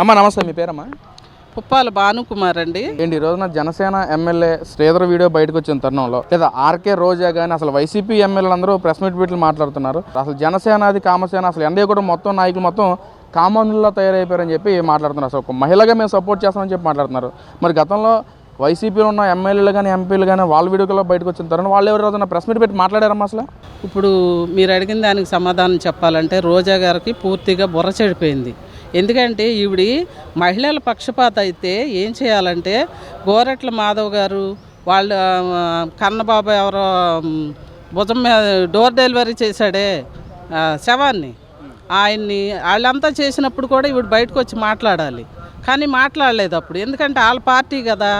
అమ్మ నమస్తే మీ పేరమ్మా? పుప్పాల భానుకుమార్ అండి. ఏంటి ఈ రోజున జనసేన ఎమ్మెల్యే శ్రీధర్ వీడియో బయటకు వచ్చిన తరుణంలో లేదా ఆర్కే రోజా కానీ అసలు వైసీపీ ఎమ్మెల్యేలు అందరూ ప్రెస్ మీట్ పెట్టి మాట్లాడుతున్నారు. అసలు జనసేనాది కామసేన అసలు ఎన్డీఏ కూడా మొత్తం నాయకులు మొత్తం కామందుల్లో తయారైపోయారని చెప్పి మాట్లాడుతున్నారు. అసలు ఒక మహిళగా మేము సపోర్ట్ చేస్తామని చెప్పి మాట్లాడుతున్నారు. మరి గతంలో వైసీపీలో ఉన్న ఎమ్మెల్యేలు కానీ ఎంపీలు కానీ వాళ్ళ వీడియోలో బయటకు వచ్చిన తరుణం వాళ్ళు ఎవరు రోజున ప్రెస్ మీట్ పెట్టి మాట్లాడారమ్మా అసలు? ఇప్పుడు మీరు అడిగిన దానికి సమాధానం చెప్పాలంటే రోజా గారికి పూర్తిగా బుర్ర చెడిపోయింది. ఎందుకంటే ఈవిడి మహిళల పక్షపాత అయితే ఏం చేయాలంటే గోరెట్ల మాధవ్ గారు వాళ్ళ కన్నబాబు ఎవరో భుజం మీద డోర్ డెలివరీ చేశాడే శవాన్ని. ఆయన్ని వాళ్ళంతా చేసినప్పుడు కూడా ఈవిడ బయటకు వచ్చి మాట్లాడాలి. కానీ మాట్లాడలేదు అప్పుడు. ఎందుకంటే వాళ్ళ పార్టీ కదా.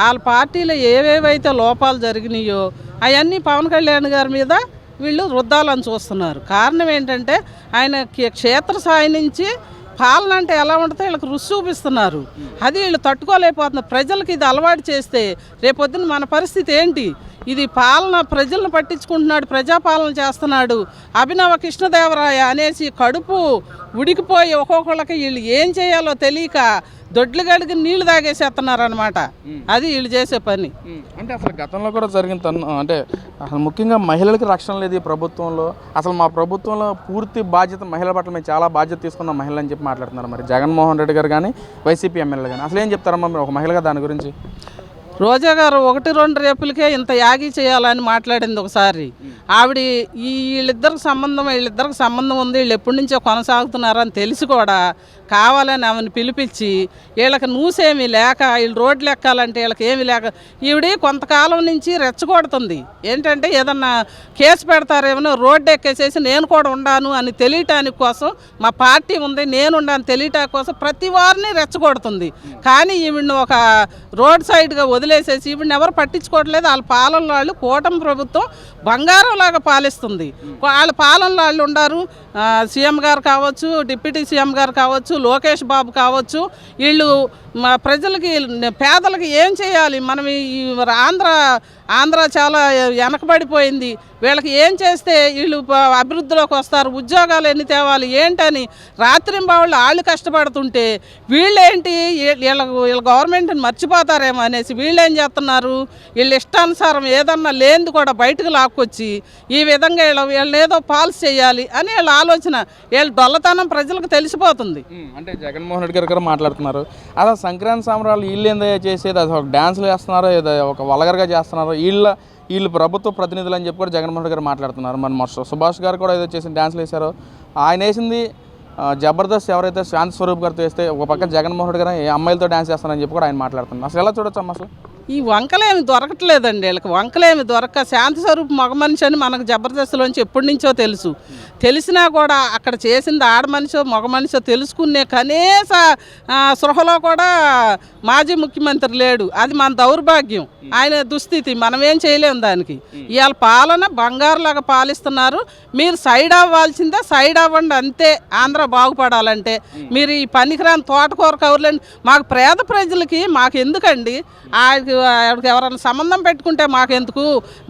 వాళ్ళ పార్టీలో ఏవేవైతే లోపాలు జరిగినాయో అవన్నీ పవన్ కళ్యాణ్ గారి మీద వీళ్ళు రుద్దాలని చూస్తున్నారు. కారణం ఏంటంటే ఆయన క్షేత్రస్థాయి నుంచి పాలన అంటే ఎలా ఉంటుందో వీళ్ళకి రుచి చూపిస్తున్నారు. అది వీళ్ళు తట్టుకోలేకపోతున్నారు. ప్రజలకు ఇది అలవాటు చేస్తే రేపొద్దున మన పరిస్థితి ఏంటి? ఇది పాలన ప్రజలను పట్టించుకుంటున్నాడు ప్రజాపాలన చేస్తున్నాడు. అభినవ కృష్ణదేవరాయ అనేసి కడుపు ఉడికిపోయి ఒక్కొక్కళ్ళకి వీళ్ళు ఏం చేయాలో తెలియక దొడ్లు గడికి నీళ్ళు తాగేసేస్తున్నారు అనమాట అది వీళ్ళు చేసే పని. అంటే అసలు గతంలో కూడా జరిగిన తను అంటే అసలు ముఖ్యంగా మహిళలకి రక్షణ లేదు ఈ ప్రభుత్వంలో. అసలు మా ప్రభుత్వంలో పూర్తి బాధ్యత మహిళల పట్ల మేము చాలా బాధ్యత తీసుకున్న మహిళలు అని చెప్పి మాట్లాడుతున్నారు మరి. జగన్మోహన్ రెడ్డి గారు కానీ వైసీపీ ఎమ్మెల్యేలు కానీ అసలు ఏం చెప్తారమ్మా మీరు ఒక మహిళగా దాని గురించి? రోజా గారు ఒకటి రెండు రేపులకే ఇంత యాగి చేయాలని మాట్లాడింది ఒకసారి. ఆవిడ ఈ వీళ్ళిద్దరికి సంబంధం వీళ్ళిద్దరికి సంబంధం ఉంది వీళ్ళు ఎప్పటి నుంచో కొనసాగుతున్నారని తెలిసి కూడా కావాలని ఆమెను పిలిపించి వీళ్ళకి నూసేమీ లేక వీళ్ళు రోడ్లు ఎక్కాలంటే వీళ్ళకి ఏమి లేక ఈవిడ కొంతకాలం నుంచి రెచ్చగొడుతుంది. ఏంటంటే ఏదన్నా కేసు పెడతారేమో రోడ్డు ఎక్కేసేసి నేను కూడా ఉండాను అని తెలియటానికి కోసం మా పార్టీ ఉంది నేను ఉండాను తెలియటానికి కోసం ప్రతి వారిని రెచ్చగొడుతుంది. కానీ ఈవిడ్ని ఒక రోడ్ సైడ్గా వదిలేసేసి ఈవిడ్ని ఎవరు పట్టించుకోవట్లేదు. వాళ్ళ పాలన వాళ్ళు కూటమి ప్రభుత్వం బంగారం లాగా పాలిస్తుంది. వాళ్ళ పాలన వాళ్ళు ఉండారు. సీఎం గారు కావచ్చు డిప్యూటీ సీఎం గారు కావచ్చు లోకేష్ బాబు కావచ్చు వీళ్ళు మా ప్రజలకి పేదలకి ఏం చేయాలి? మనం ఈ ఆంధ్ర ఆంధ్ర చాలా వెనకబడిపోయింది. వీళ్ళకి ఏం చేస్తే వీళ్ళు అభివృద్ధిలోకి వస్తారు? ఉద్యోగాలు ఎన్ని తేవాలి? ఏంటని రాత్రింబావుళ్ళు వాళ్ళు కష్టపడుతుంటే వీళ్ళేంటి? వీ- వీళ్ళ వీళ్ళ గవర్నమెంట్ని మర్చిపోతారేమో అనేసి వీళ్ళు ఏం చేస్తున్నారు? వీళ్ళ ఇష్టానుసారం ఏదన్నా లేనిది కూడా బయటకు లాక్కొచ్చి ఈ విధంగా వీళ్ళ వీళ్ళని ఏదో పాలసీ చేయాలి అని వీళ్ళ ఆలోచన. వీళ్ళ డొల్లతనం ప్రజలకు తెలిసిపోతుంది. అంటే జగన్మోహన్ రెడ్డి గారు మాట్లాడుతున్నారు. అలా సంక్రాంతి సంబరాలు వీళ్ళు ఏందో చేసేది అది ఒక డ్యాన్సులు చేస్తున్నారో ఏదో ఒక వలగర్గా చేస్తున్నారో వీళ్ళ వీళ్ళు ప్రభుత్వ ప్రతినిధులు అని చెప్పి కూడా జగన్మోహన్ గారు మాట్లాడుతున్నారు. మరి మన సుభాష్ గారు కూడా ఏదో చేసిన డ్యాన్సులు వేశారో. ఆయన వేసింది జబర్దస్త్ ఎవరైతే శాంతి స్వరూప్ గారితో వేస్తే ఒక పక్క జగన్మోహన్ గారు ఏ అమ్మాయిలతో డ్యాన్స్ చేస్తారని చెప్పి కూడా ఆయన మాట్లాడుతున్నారు. అసలు ఎలా చూడొచ్చు అమ్మ అసలు? ఈ వంకలేమి దొరకట్లేదండి వీళ్ళకి. వంకలేమి దొరక శాంతి స్వరూప్ మగ మనిషి అని మనకు జబర్దస్త్లోంచి ఎప్పటి నుంచో తెలుసు. తెలిసినా కూడా అక్కడ చేసింది ఆడ మనిషో మగ మనిషో తెలుసుకునే కనీస సృహలో కూడా మాజీ ముఖ్యమంత్రి లేడు. అది మన దౌర్భాగ్యం. ఆయన దుస్థితి. మనం ఏం చేయలేము దానికి. ఇవాళ పాలన బంగారులాగా పాలిస్తున్నారు. మీరు సైడ్ అవ్వాల్సిందే సైడ్ అవ్వండి అంతే. ఆంధ్ర బాగుపడాలంటే. మీరు ఈ పనికిరాని తోటకూర కౌరులండి మాకు పేద ప్రజలకి మాకు ఎందుకండి? ఆ ఆడికి ఎవరైనా సంబంధం పెట్టుకుంటే మాకెందుకు?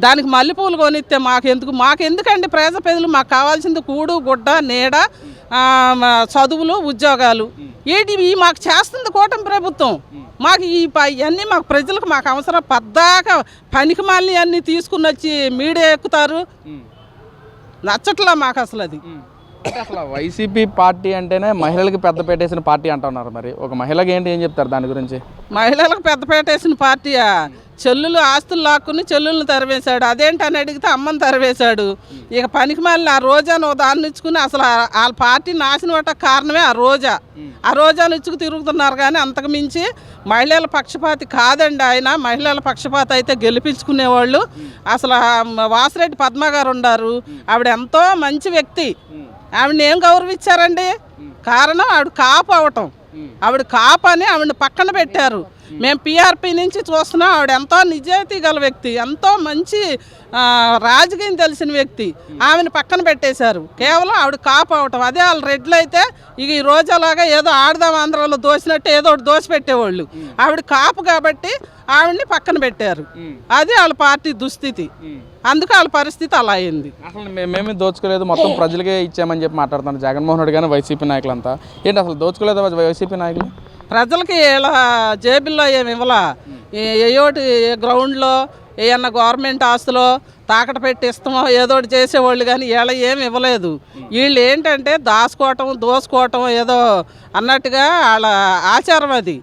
దానికి మల్లెపూలు కొనిస్తే మాకెందుకు? మాకెందుకండి పేద ప్రజలు మాకు కావాల్సింది కూడు గుడ్డ నీడ చదువులు ఉద్యోగాలు. ఏంటి ఈ మాకు చేస్తుంది కూటమి ప్రభుత్వం. మాకు ఈ ఇవన్నీ మాకు ప్రజలకు మాకు అవసరం. పద్దాక పనికి మళ్ళీ అన్నీ తీసుకుని వచ్చి మీడియా ఎక్కుతారు. నచ్చట్లా మాకు అసలు అది అంటే అసలు వైసీపీ పార్టీ అంటేనే మహిళలకు పెద్ద పెట్టేసిన పార్టీ అంటున్నారు మరి. ఒక మహిళకి ఏంటి ఏం చెప్తారు దాని గురించి? మహిళలకు పెద్ద పెట్టేసిన పార్టీయా? చెల్లులు ఆస్తులు లాక్కుని చెల్లులను తరివేశాడు. అదేంటని అడిగితే అమ్మని తరివేశాడు. ఇక పనికి మళ్ళీ ఆ రోజాను ఓ దాన్ని ఇచ్చుకుని అసలు వాళ్ళ పార్టీ నాశనం అవ్వట కారణమే ఆ రోజా. ఆ రోజాను ఇచ్చుకు తిరుగుతున్నారు కానీ అంతకు మించి మహిళల పక్షపాతి కాదండి ఆయన. మహిళల పక్షపాతి అయితే గెలిపించుకునేవాళ్ళు. అసలు వాసిరెడ్డి పద్మ గారు ఉన్నారు ఆవిడ ఎంతో మంచి వ్యక్తి. ఆవిడని ఏం గౌరవించారండి? కారణం ఆవిడ కాపు అవటం. ఆవిడ కాపు అని ఆవిడని పక్కన పెట్టారు. మేము పీఆర్పీ నుంచి చూస్తున్నాం ఆవిడ ఎంతో నిజాయితీ గల వ్యక్తి ఎంతో మంచి రాజకీయం తెలిసిన వ్యక్తి. ఆమెను పక్కన పెట్టేశారు. కేవలం ఆవిడ కాపు అవటం. అదే వాళ్ళ రెడ్లు అయితే ఇక ఈ రోజులాగా ఏదో ఆడదాం ఆంధ్రాలో దోసినట్టు ఏదో ఒకటి దోసి పెట్టేవాళ్ళు. ఆవిడ కాపు కాబట్టి ఆవిడని పక్కన పెట్టారు. అది వాళ్ళ పార్టీ దుస్థితి. అందుకు వాళ్ళ పరిస్థితి అలా అయింది. అసలు మేమేమి దోచుకోలేదు. మొత్తం ప్రజలకే ఇచ్చామని చెప్పి మాట్లాడుతున్నారు జగన్మోహన్ రెడ్డి కానీ వైసీపీ నాయకులంతా. ఏంటి అసలు దోచుకోలేదు వైసీపీ నాయకులు? ప్రజలకి ఇలా జేబుల్లో ఏమి ఇవ్వలా? ఏ- ఏయోటి గ్రౌండ్లో ఏమన్నా గవర్నమెంట్ ఆస్తులో తాకట పెట్టి ఇస్తామో ఏదో చేసేవాళ్ళు కానీ వీళ్ళ ఏమి ఇవ్వలేదు. వీళ్ళు ఏంటంటే దాచుకోవటం దోసుకోవటం ఏదో అన్నట్టుగా వాళ్ళ ఆచారం అది.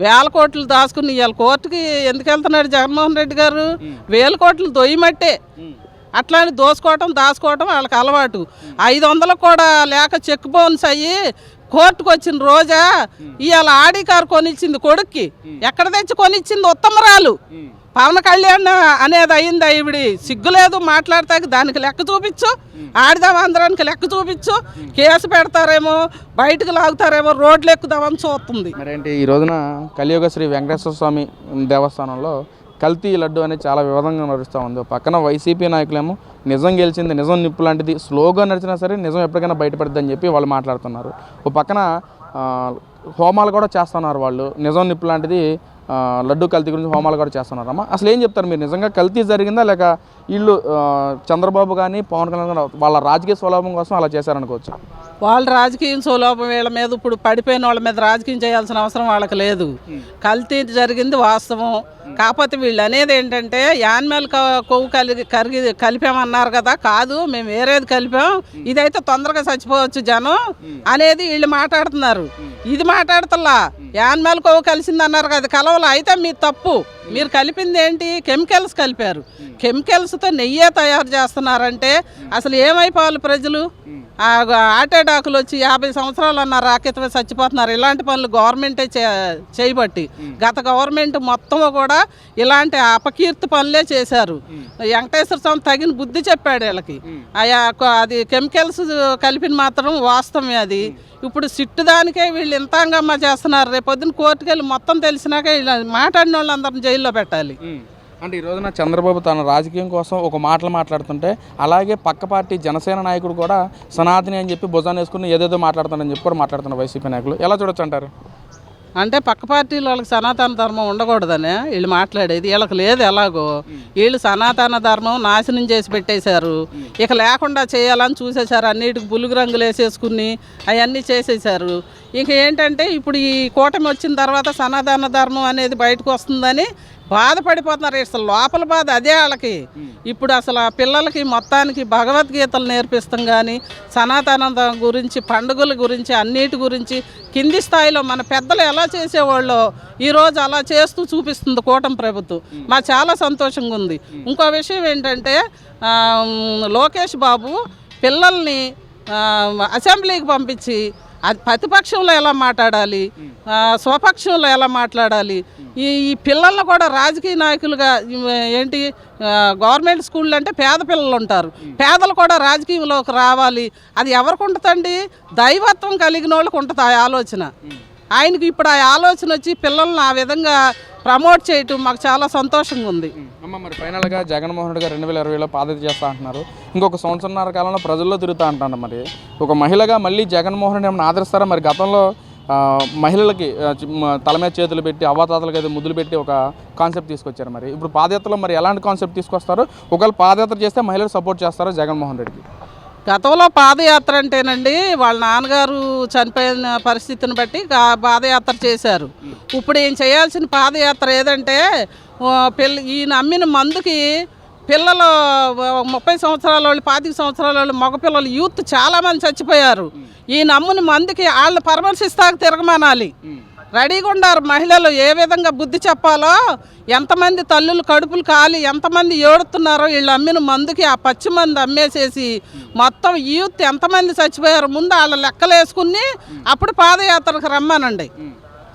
వేల కోట్లు దాచుకుని ఇవాళ కోర్టుకి ఎందుకు వెళ్తున్నాడు జగన్మోహన్ రెడ్డి గారు? వేల కోట్లు దొయ్యమట్టే అట్లానే దోసుకోవటం దాచుకోవటం వాళ్ళకి అలవాటు. ఐదు వందలకు కూడా లేక చెక్ బౌన్స్ అయ్యి కోర్టుకు వచ్చిన రోజా ఇవాళ ఆడి కారు కొనిచ్చింది కొడుక్కి. ఎక్కడ తెచ్చి కొనిచ్చింది ఉత్తమరాలు? పవన్ కళ్యాణ్ అనేది అయింది ఇవిడి సిగ్గులేదు మాట్లాడతాకి దానికి లెక్క చూపించు. ఆడదాం అందరానికి లెక్క చూపించు. కేసు పెడతారేమో బయటకు లాగుతారేమో రోడ్లు ఎక్కుదామని చూస్తుంది. మరేంటి ఈ రోజున కలియుగ శ్రీ వెంకటేశ్వర స్వామి దేవస్థానంలో కల్తీ లడ్డు అనేది చాలా వివాదంగా నడుస్తూ ఉంది. పక్కన వైసీపీ నాయకులేమో నిజం గెలిచింది నిజం నిప్పు లాంటిది స్లోగా నడిచినా సరే నిజం ఎప్పటికైనా బయటపడుద్ది అని చెప్పి వాళ్ళు మాట్లాడుతున్నారు. ఓ పక్కన హోమాలు కూడా చేస్తున్నారు వాళ్ళు. నిజం నిప్పు లాంటిది లడ్డు కల్తీ గురించి హోమాలు కూడా చేస్తున్నారు. అమ్మా అసలు ఏం చెప్తారు మీరు? నిజంగా కల్తీ జరిగిందా? లేక వీళ్ళు చంద్రబాబు కానీ పవన్ కళ్యాణ్ కానీ వాళ్ళ రాజకీయ స్వలాభం కోసం అలా చేశారనుకోవచ్చు? వాళ్ళ రాజకీయం సులభం వీళ్ళ మీద ఇప్పుడు పడిపోయిన వాళ్ళ మీద రాజకీయం చేయాల్సిన అవసరం వాళ్ళకి లేదు. కల్తీ జరిగింది వాస్తవం. కాకపోతే వీళ్ళు అనేది ఏంటంటే యాన్మల్ కొవ్వు కలిగి కరిగి కలిపామన్నారు కదా కాదు మేము వేరేది కలిపాం ఇదైతే తొందరగా చచ్చిపోవచ్చు జనం అనేది వీళ్ళు మాట్లాడుతున్నారు. ఇది మాట్లాడతల్లా? యాన్మల్ కొవ్వు కలిసింది అన్నారు కదా కలవలు? అయితే మీ తప్పు. మీరు కలిపింది ఏంటి? కెమికల్స్ కలిపారు. కెమికల్స్తో నెయ్యే తయారు చేస్తున్నారంటే అసలు ఏమైపోవాలి ప్రజలు? అటాకులు వచ్చి యాభై సంవత్సరాలు అన్నారు రాకెత్తుమే చచ్చిపోతున్నారు. ఇలాంటి పనులు గవర్నమెంటే చే చేయబట్టి గత గవర్నమెంట్ మొత్తం కూడా ఇలాంటి అపకీర్తి పనులే చేశారు. వెంకటేశ్వర స్వామి తగిన బుద్ధి చెప్పాడు వీళ్ళకి. అది కెమికల్స్ కలిపిన మాత్రం వాస్తవమే అది. ఇప్పుడు సిట్టు దానికే వీళ్ళు ఇంత హంగామా చేస్తున్నారు. రేపు పొద్దున్న కోర్టుకు వెళ్ళి మొత్తం తెలిసినాక ఇలా మాట్లాడిన వాళ్ళందరిని జైల్లో పెట్టాలి. అంటే ఈ రోజున చంద్రబాబు తన రాజకీయం కోసం ఒక మాటలు మాట్లాడుతుంటే అలాగే పక్క పార్టీ జనసేన నాయకుడు కూడా సనాతని అని చెప్పి భుజాన్ని వేసుకుని ఏదేదో మాట్లాడుతాడని చెప్పి కూడా మాట్లాడుతున్నారు వైసీపీ నాయకులు. ఎలా చూడొచ్చు అంటారు? అంటే పక్క పార్టీలు వాళ్ళకి సనాతన ధర్మం ఉండకూడదనే వీళ్ళు మాట్లాడేది. వీళ్ళకి లేదు ఎలాగో. వీళ్ళు సనాతన ధర్మం నాశనం చేసి పెట్టేశారు. ఇక లేకుండా చేయాలని చూసేశారు. అన్నిటికి బులుగు రంగులు వేసేసుకుని అవన్నీ చేసేసారు ఇంక ఏంటంటే ఇప్పుడు ఈ కూటమి వచ్చిన తర్వాత సనాతన ధర్మం అనేది బయటకు వస్తుందని బాధపడిపోతున్నారు. అసలు లోపల బాధ అదే వాళ్ళకి. ఇప్పుడు అసలు ఆ పిల్లలకి మొత్తానికి భగవద్గీతలు నేర్పిస్తాం కానీ సనాతన గురించి పండుగల గురించి అన్నిటి గురించి కింది స్థాయిలో మన పెద్దలు ఎలా చేసేవాళ్ళో ఈరోజు అలా చేస్తూ చూపిస్తుంది కూటమి ప్రభుత్వం. మా చాలా సంతోషంగా ఉంది. ఇంకో విషయం ఏంటంటే లోకేష్ బాబు పిల్లల్ని అసెంబ్లీకి పంపించి అది ప్రతిపక్షంలో ఎలా మాట్లాడాలి? స్వపక్షంలో ఎలా మాట్లాడాలి? ఈ ఈ పిల్లల్ని కూడా రాజకీయ నాయకులుగా ఏంటి? గవర్నమెంట్ స్కూళ్ళు అంటే పేద పిల్లలు ఉంటారు. పేదలు కూడా రాజకీయంలోకి రావాలి. అది ఎవరికి ఉంటుందండి? దైవత్వం కలిగిన వాళ్ళకి ఉంటుంది ఆ ఆలోచన. ఆయనకి ఇప్పుడు ఆ ఆలోచన వచ్చి పిల్లల్ని ఆ విధంగా ప్రమోట్ చేయటం మాకు చాలా సంతోషంగా ఉంది. అమ్మ మరి ఫైనల్గా జగన్మోహన్ రెడ్డి గారు రెండు వేల ఇరవైలో పాదయాత్ర చేస్తా అంటున్నారు. ఇంకొక సంవత్సరంన్నర కాలంలో ప్రజల్లో తిరుగుతా అంటున్నారు మరి. ఒక మహిళగా మళ్ళీ జగన్మోహన్ రెడ్డి ఏమైనా ఆదరిస్తారా? మరి గతంలో మహిళలకి తల మీద చేతులు పెట్టి అవ్వాతాతలకి అయితే ముద్దులు పెట్టి ఒక కాన్సెప్ట్ తీసుకొచ్చారు మరి. ఇప్పుడు పాదయాత్రలో మరి ఎలాంటి కాన్సెప్ట్ తీసుకొస్తారు? ఒకవేళ పాదయాత్ర చేస్తే మహిళలు సపోర్ట్ చేస్తారో జగన్మోహన్ రెడ్డికి? గతంలో పాదయాత్ర అంటేనండి వాళ్ళ నాన్నగారు చనిపోయిన పరిస్థితిని బట్టి పాదయాత్ర చేశారు. ఇప్పుడు ఏం చేయాల్సిన పాదయాత్ర ఏదంటే పిల్ల ఈయన అమ్మిన మందుకి పిల్లలు ముప్పై సంవత్సరాల వాళ్ళు పాతిక సంవత్సరాల వాళ్ళు మగపిల్లలు యూత్ చాలామంది చచ్చిపోయారు. ఈయన అమ్ముని మందుకి వాళ్ళు పరామర్శిస్తాక తిరగమనాలి. రెడీగా ఉండారు మహిళలు. ఏ విధంగా బుద్ధి చెప్పాలో ఎంతమంది తల్లులు కడుపులు కాలి ఎంతమంది ఏడుతున్నారో వీళ్ళు అమ్మిన మందుకి ఆ పచ్చి మందు అమ్మేసేసి మొత్తం యూత్ ఎంతమంది చచ్చిపోయారు ముందు వాళ్ళ లెక్కలు వేసుకుని అప్పుడు పాదయాత్రకు రమ్మానండి.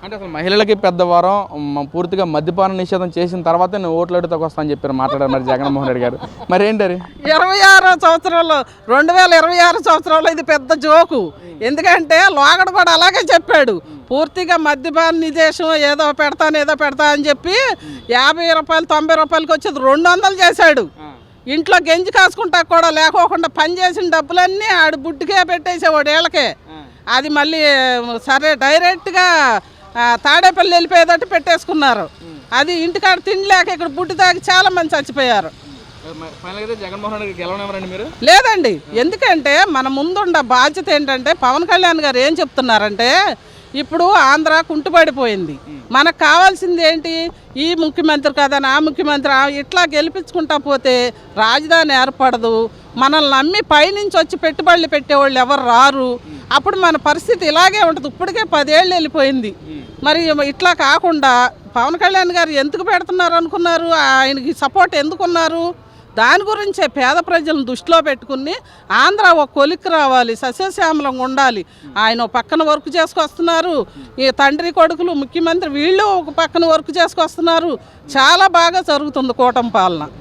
అంటే అసలు మహిళలకి పెద్దవారం మ- పూర్తిగా మద్యపాన నిషేధం చేసిన తర్వాత నేను ఓట్లు అడుగుతాకు వస్తా అని చెప్పారు మాట్లాడారు మరి జగన్మోహన్ రెడ్డి గారు. మరి ఏంటి అది? ఇరవై ఆరో సంవత్సరంలో రెండు వేల ఇరవై ఆరు సంవత్సరంలో ఇది పెద్ద జోకు. ఎందుకంటే లోగడ కూడా అలాగే చెప్పాడు. పూర్తిగా మద్యపాన నిదేశం ఏదో పెడతాను ఏదో పెడతా అని చెప్పి యాభై రూపాయలు తొంభై రూపాయలకి వచ్చేది రెండు వందలు చేశాడు. ఇంట్లో గెంజి కాసుకుంటా కూడా లేకోకుండా పని చేసిన డబ్బులన్నీ ఆడు బుడ్డికే పెట్టేసేవాడు వీళ్ళకే అది మళ్ళీ సరే డైరెక్ట్గా తాడేపల్లి వెళ్ళిపోయేటట్టు పెట్టేసుకున్నారు. అది ఇంటికాడ తినలేక ఇక్కడ బుడ్డి తాగి చాలా మంది చచ్చిపోయారు. లేదండి. ఎందుకంటే మన ముందున్న బాధ్యత ఏంటంటే పవన్ కళ్యాణ్ గారు ఏం చెప్తున్నారంటే ఇప్పుడు ఆంధ్ర కుంటుపడిపోయింది మనకు కావాల్సింది ఏంటి? ఈ ముఖ్యమంత్రి కదా ఆ ముఖ్యమంత్రి ఇట్లా గెలిపించుకుంటా పోతే రాజధాని ఏర్పడదు. మనల్ని నమ్మి పైనుంచి వచ్చి పెట్టుబడులు పెట్టేవాళ్ళు ఎవరు రారు. అప్పుడు మన పరిస్థితి ఇలాగే ఉంటుంది. ఇప్పటికే పదేళ్ళు వెళ్ళిపోయింది. మరి ఇట్లా కాకుండా పవన్ కళ్యాణ్ గారు ఎందుకు పెడుతున్నారు అనుకున్నారు? ఆయనకి సపోర్ట్ ఎందుకున్నారు? దాని గురించే పేద ప్రజలను దృష్టిలో పెట్టుకుని ఆంధ్ర ఒక కొలిక్కి రావాలి. సస్యశ్యామలంగా ఉండాలి. ఆయన పక్కన వర్క్ చేసుకొస్తున్నారు. ఈ తండ్రి కొడుకులు ముఖ్యమంత్రి వీళ్ళు ఒక పక్కన వర్క్ చేసుకొస్తున్నారు. చాలా బాగా జరుగుతుంది కూటమి పాలన.